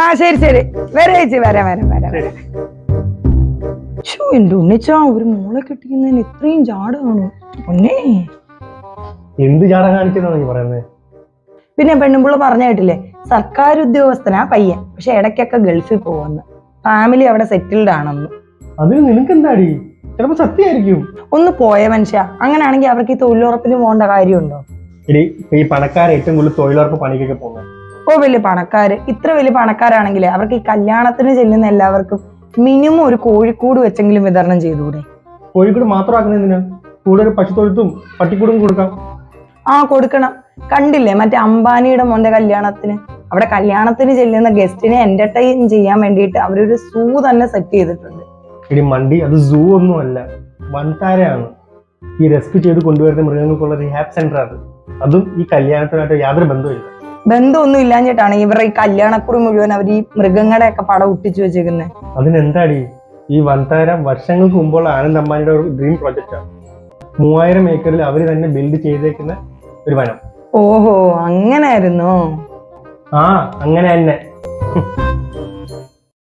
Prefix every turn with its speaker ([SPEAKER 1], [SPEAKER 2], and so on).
[SPEAKER 1] ആ ശരി ശരി. വരാം ചേച്ചി. വരാം വരാം വരാം എന്റെ ഉണ്ണിച്ചാ ഒരു മോളെ കിട്ടിക്കുന്നതിന് ഇത്രയും ജാട് കാണും. ഒന്നേ
[SPEAKER 2] എന്ത് ചാട കാണിക്കുന്നതാണ് നീ പറയുന്നത്
[SPEAKER 1] പിന്നെ പെണ്ണുമ്പിള്ള പറഞ്ഞ കേട്ടില്ലേ? സർക്കാർ ഉദ്യോഗസ്ഥനാ പയ്യൻ. പക്ഷെ ഇടയ്ക്കൊക്കെ ഗൾഫിൽ പോവെന്ന് ഫാമിലി അവിടെ സെറ്റിൽഡ് ആണെന്ന്.
[SPEAKER 2] അതിന് നിനക്ക് എന്താടി ചിലപ്പോ സത്യമായിരിക്കും
[SPEAKER 1] ഒന്ന് പോയ മനുഷ്യ. അങ്ങനെയാണെങ്കിൽ അവർക്ക് ഈ തൊഴിലുറപ്പിന് പോകേണ്ട കാര്യമുണ്ടോ?
[SPEAKER 2] ഈ പണക്കാർ ഏറ്റവും കൂടുതൽ തൊഴിലുറപ്പ് പണിക്കൊക്കെ പോകുന്നത്
[SPEAKER 1] ഓ വലിയ പണക്കാര് ഇത്ര വലിയ പണക്കാരാണെങ്കിൽ അവർക്ക് ഈ കല്യാണത്തിന് ചെല്ലുന്ന എല്ലാവർക്കും മിനിമം ഒരു കോഴിക്കൂട് വെച്ചെങ്കിലും വിതരണം ചെയ്തുകൂടെ?
[SPEAKER 2] കോഴിക്കൂട് മാത്രമാക്കുന്ന കൂടെ ഒരു പശുത്തൊഴുത്തും പട്ടിക്കൂടും കൊടുക്കാം.
[SPEAKER 1] ആ കൊടുക്കണം. കണ്ടില്ലേ മറ്റേ അംബാനിയുടെ മോന്റെ കല്യാണത്തിന്? അവിടെ കല്യാണത്തിന് ചെല്ലുന്ന ഗസ്റ്റിനെ എന്റർടൈൻ ചെയ്യാൻ വേണ്ടിയിട്ട് അവരൊരു സൂ തന്നെ സെറ്റ് ചെയ്തിട്ടുണ്ട്.
[SPEAKER 2] എടി മണ്ടി അത് സൂ ഒന്നും അല്ല. വൻതാരയാണ്. ഈ റെസ്ക്യൂ ചെയ്ത് കൊണ്ടുവരുന്ന മൃഗങ്ങൾക്കുള്ള റിഹാബ് സെന്റർ ആണ്. അതും ഈ കല്യാണത്തിനായിട്ട് യാതൊരു ബന്ധവുമില്ല.
[SPEAKER 1] ബന്ധമൊന്നും ഇല്ലാഞ്ഞിട്ടാണ് ഇവരുടെ ഈ കല്യാണക്കുറി മുഴുവൻ അവർ ഈ മൃഗങ്ങളെയൊക്കെ ഒക്കെ പടം ഒട്ടിച്ചു വെച്ചേക്കുന്നത്
[SPEAKER 2] അതിനെന്താടി? ഈ വൻതാര വർഷങ്ങൾക്ക് മുമ്പുള്ള ആനന്ദ് അമ്മാനിയുടെ ഒരു ഡ്രീം ആണ് മൂവായിരം ഏക്കറിൽ അവർ തന്നെ ബിൽഡ് ചെയ്തേക്കുന്ന ഒരു വനം.
[SPEAKER 1] ഓഹോ അങ്ങനായിരുന്നോ
[SPEAKER 2] ആ അങ്ങനെ തന്നെ.